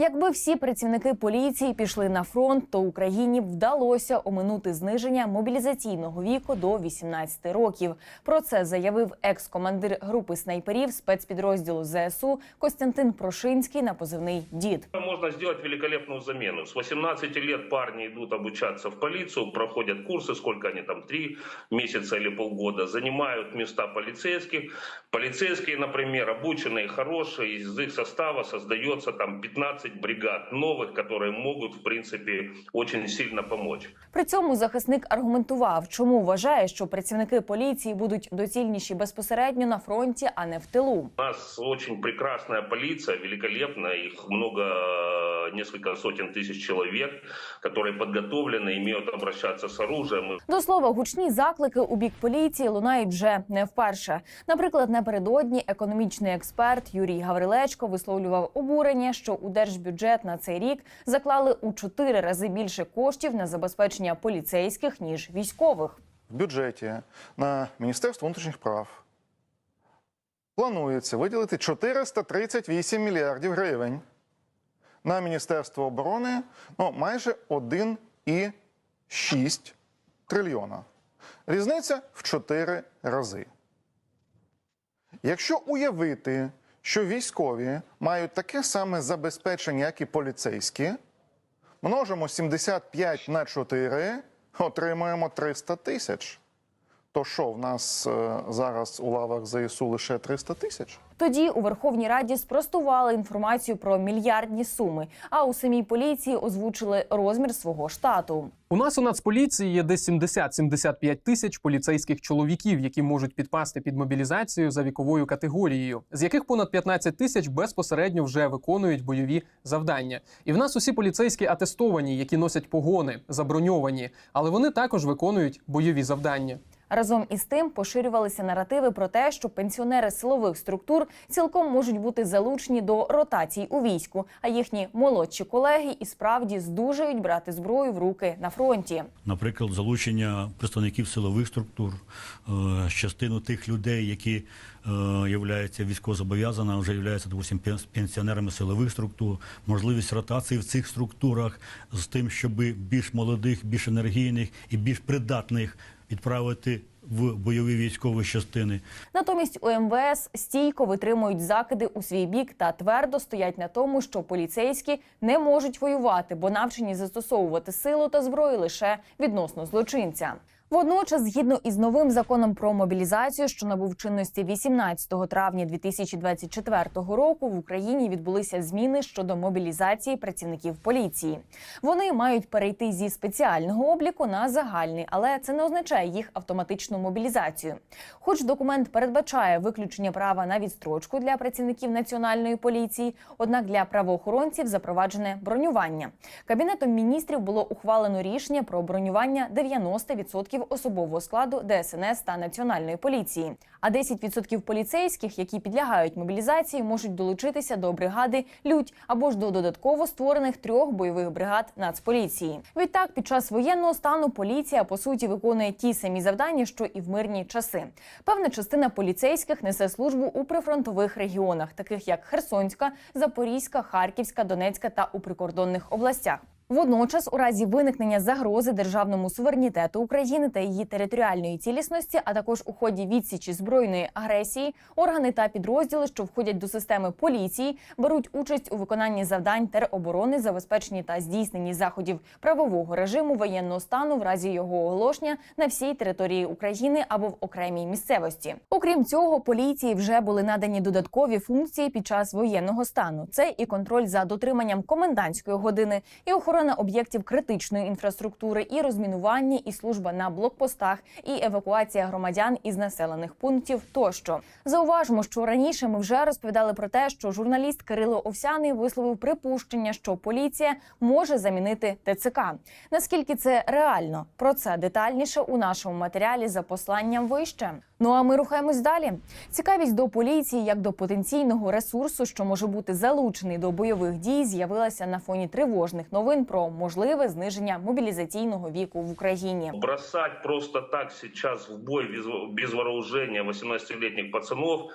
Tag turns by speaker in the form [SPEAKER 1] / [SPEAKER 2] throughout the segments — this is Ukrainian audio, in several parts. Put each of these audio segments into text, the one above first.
[SPEAKER 1] Якби всі працівники поліції пішли на фронт, то Україні вдалося оминути зниження мобілізаційного віку до 18 років. Про це заявив екс-командир групи снайперів спецпідрозділу ЗСУ Костянтин Прошинський на позивний Дід.
[SPEAKER 2] Можно сделать великолепную замену. С 18 лет парни идут обучаться в полицию, проходят курсы, сколько они там, три месяца или полгода, занимают места полицейских. Полицейские, например, обученные, хорошие, из их состава создается там 15 бригад новых, которые могут, в принципе, очень сильно помочь.
[SPEAKER 1] При цьому захисник аргументував, чому вважає, що працівники поліції будуть доцільніші безпосередньо на фронті, а не в тилу.
[SPEAKER 2] У нас очень прекрасная полиция, великолепная, их много, несколько сотен тысяч человек, которые подготовлены, имеют обращаться с оружием.
[SPEAKER 1] До слова, гучні заклики у бік поліції лунають вже не вперше. Наприклад, напередодні економічний експерт Юрій Гаврилечко висловлював обурення, що у держбюджет на цей рік заклали у чотири рази більше коштів на забезпечення поліцейських ніж військових.
[SPEAKER 3] в бюджеті на Міністерство внутрішніх прав планується виділити 438 мільярдів гривень. На Міністерство оборони ну, майже 1,6 трильйона. Різниця в 4 рази. Якщо уявити, що військові мають таке саме забезпечення, як і поліцейські, множимо 75 на 4, отримуємо 300 тисяч. То що в нас е, зараз у лавах ЗСУ лише 300 тисяч?
[SPEAKER 1] Тоді у Верховній Раді спростували інформацію про мільярдні суми, а у самій поліції озвучили розмір свого штату.
[SPEAKER 4] У нас у Нацполіції є десь 70-75 тисяч поліцейських чоловіків, які можуть підпасти під мобілізацію за віковою категорією, з яких понад 15 тисяч безпосередньо вже виконують бойові завдання. І в нас усі поліцейські атестовані, які носять погони, заброньовані, але вони також виконують бойові завдання.
[SPEAKER 1] Разом із тим поширювалися наративи про те, що пенсіонери силових структур цілком можуть бути залучені до ротацій у війську, а їхні молодші колеги і справді здужують брати зброю в руки на фронті.
[SPEAKER 5] наприклад, залучення представників силових структур, е, частину тих людей, які е, являються військовозобов'язаними, вже являються допустим, пен- пенсіонерами силових структур, можливість ротації в цих структурах з тим, щоб більш молодих, більш енергійних і більш придатних відправити в бойові військові частини.
[SPEAKER 1] Натомість у МВС стійко витримують закиди у свій бік та твердо стоять на тому, що поліцейські не можуть воювати, бо навчені застосовувати силу та зброю лише відносно злочинця. Водночас, згідно із новим законом про мобілізацію, що набув чинності 18 травня 2024 року, в Україні відбулися зміни щодо мобілізації працівників поліції. Вони мають перейти зі спеціального обліку на загальний, але це не означає їх автоматичну мобілізацію. Хоч документ передбачає виключення права на відстрочку для працівників національної поліції, однак для правоохоронців запроваджене бронювання. Кабінетом міністрів було ухвалено рішення про бронювання 90% особового складу ДСНС та національної поліції. А 10% поліцейських, які підлягають мобілізації, можуть долучитися до бригади Людь або ж до додатково створених трьох бойових бригад Нацполіції. Відтак, під час воєнного стану поліція по суті виконує ті самі завдання, що і в мирні часи. Певна частина поліцейських несе службу у прифронтових регіонах, таких як Херсонська, Запорізька, Харківська, Донецька та у прикордонних областях. Водночас, у разі виникнення загрози державному суверенітету України та її територіальної цілісності, а також у ході відсічі збройної агресії, органи та підрозділи, що входять до системи поліції, беруть участь у виконанні завдань тероборони, забезпеченні та здійсненні заходів правового режиму воєнного стану в разі його оголошення на всій території України або в окремій місцевості. Окрім цього, поліції вже були надані додаткові функції під час воєнного стану. Це і контроль за дотриманням комендантської години, і охорона об'єктів критичної інфраструктури, і розмінування, і служба на блокпостах, і евакуація громадян із населених пунктів. Тощо зауважимо, що раніше ми вже розповідали про те, що журналіст Кирило Овсяний висловив припущення, що поліція може замінити ТЦК. Наскільки це реально? Про це детальніше у нашому матеріалі за посланням вище. Ну а ми рухаємось далі. Цікавість до поліції як до потенційного ресурсу, що може бути залучений до бойових дій, з'явилася на фоні тривожних новин про можливе зниження мобілізаційного віку в Україні.
[SPEAKER 2] Бросать просто так зараз в бой без, без вооружения 18-летних пацанов,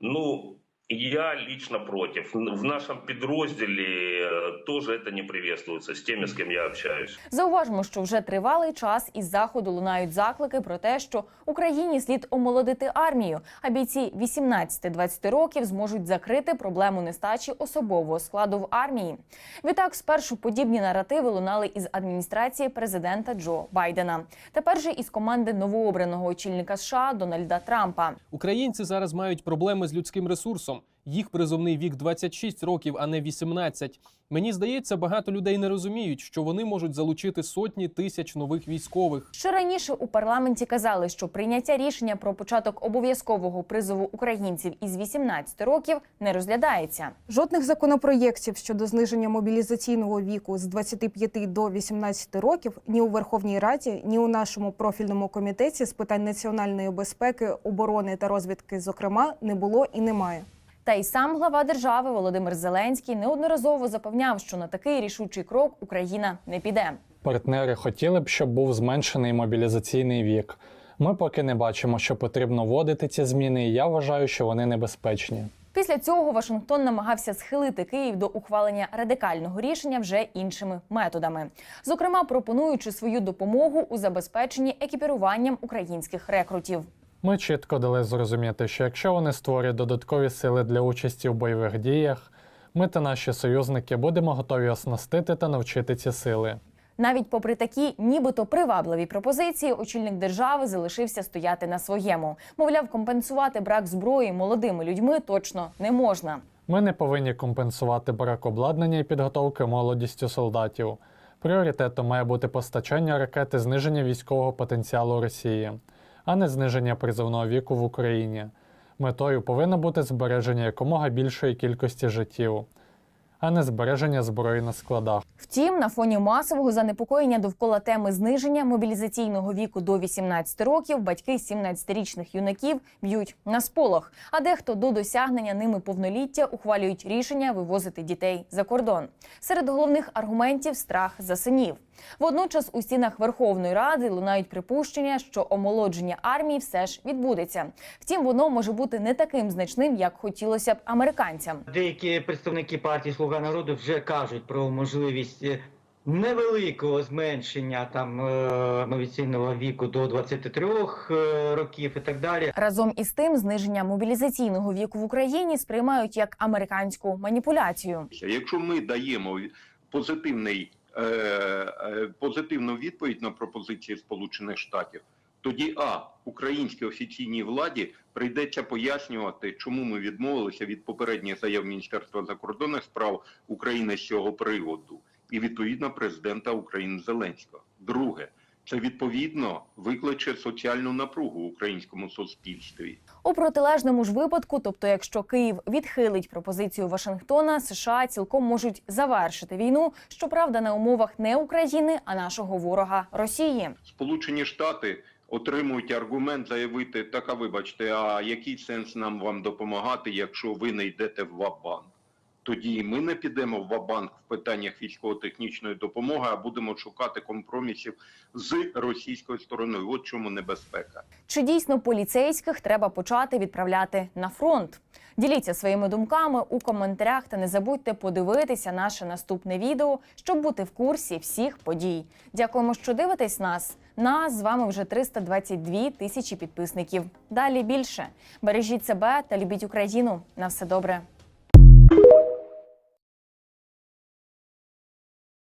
[SPEAKER 2] ну, я лично против. В нашем підрозділі тоже это не приветствуется с теми, с кем я общаюсь.
[SPEAKER 1] Зауважимо, що вже тривалий час із заходу лунають заклики про те, що Україні слід омолодити армію, а бійці 18-20 років зможуть закрити проблему нестачі особового складу в армії. Відтак, спершу подібні наративи лунали із адміністрації президента Джо Байдена. Тепер же із команди новообраного очільника США Дональда Трампа.
[SPEAKER 4] Українці зараз мають проблеми з людським ресурсом. Їх призовний вік 26 років, а не 18. Мені здається, багато людей не розуміють, що вони можуть залучити сотні тисяч нових військових.
[SPEAKER 1] Ще раніше у парламенті казали, що прийняття рішення про початок обов'язкового призову українців із 18 років не розглядається.
[SPEAKER 6] Жодних законопроєктів щодо зниження мобілізаційного віку з 25 до 18 років ні у Верховній Раді, ні у нашому профільному комітеті з питань національної безпеки, оборони та розвідки, зокрема, не було і немає.
[SPEAKER 1] Та й сам глава держави Володимир Зеленський неодноразово запевняв, що на такий рішучий крок Україна не піде.
[SPEAKER 7] Партнери хотіли б, щоб був зменшений мобілізаційний вік. Ми поки не бачимо, що потрібно вводити ці зміни, і я вважаю, що вони небезпечні.
[SPEAKER 1] Після цього Вашингтон намагався схилити Київ до ухвалення радикального рішення вже іншими методами, зокрема пропонуючи свою допомогу у забезпеченні екіпіруванням українських рекрутів.
[SPEAKER 7] Ми чітко дали зрозуміти, що якщо вони створюють додаткові сили для участі в бойових діях, ми та наші союзники будемо готові оснастити та навчити ці сили.
[SPEAKER 1] Навіть попри такі, нібито привабливі пропозиції, очільник держави залишився стояти на своєму. Мовляв, компенсувати брак зброї молодими людьми точно не можна.
[SPEAKER 7] Ми не повинні компенсувати брак обладнання і підготовки молодістю солдатів. Пріоритетом має бути постачання ракети зниження військового потенціалу Росії, а не зниження призовного віку в Україні. Метою повинно бути збереження якомога більшої кількості життів, а не збереження зброї на складах.
[SPEAKER 1] Втім, на фоні масового занепокоєння довкола теми зниження мобілізаційного віку до 18 років батьки 17-річних юнаків б'ють на сполох. А дехто до досягнення ними повноліття ухвалюють рішення вивозити дітей за кордон. Серед головних аргументів страх за синів. Водночас у стінах Верховної Ради лунають припущення, що омолодження армії все ж відбудеться. Втім, воно може бути не таким значним, як хотілося б американцям.
[SPEAKER 8] Деякі представники партії Слуга народу вже кажуть про можливість е, невеликого зменшення там е, мобілізаційного віку до 23 е, років і так далі.
[SPEAKER 1] Разом із тим, зниження мобілізаційного віку в Україні сприймають як американську маніпуляцію.
[SPEAKER 9] Якщо ми даємо позитивний, позитивну відповідь на пропозиції Сполучених Штатів, тоді а українській офіційній владі прийдеться пояснювати, чому ми відмовилися від попередніх заяв Міністерства закордонних справ України з цього приводу, і відповідно президента України Зеленського. Друге, це відповідно викличе соціальну напругу в українському суспільстві.
[SPEAKER 1] У протилежному ж випадку, тобто, якщо Київ відхилить пропозицію Вашингтона, США цілком можуть завершити війну, щоправда, на умовах не України, а нашого ворога Росії.
[SPEAKER 9] Сполучені Штати отримують аргумент заявити, так, а вибачте, а який сенс нам вам допомагати, якщо ви не йдете в Вабанк? Тоді ми не підемо в Вабанк в питаннях військово-технічної допомоги, а будемо шукати компромісів з російською стороною. От чому небезпека.
[SPEAKER 1] Чи дійсно поліцейських треба почати відправляти на фронт? Діліться своїми думками у коментарях та не забудьте подивитися наше наступне відео, щоб бути в курсі всіх подій. Дякуємо, що дивитесь нас. Нас з вами вже 322 тисячі підписників. Далі більше. Бережіть себе та любіть Україну. На все добре.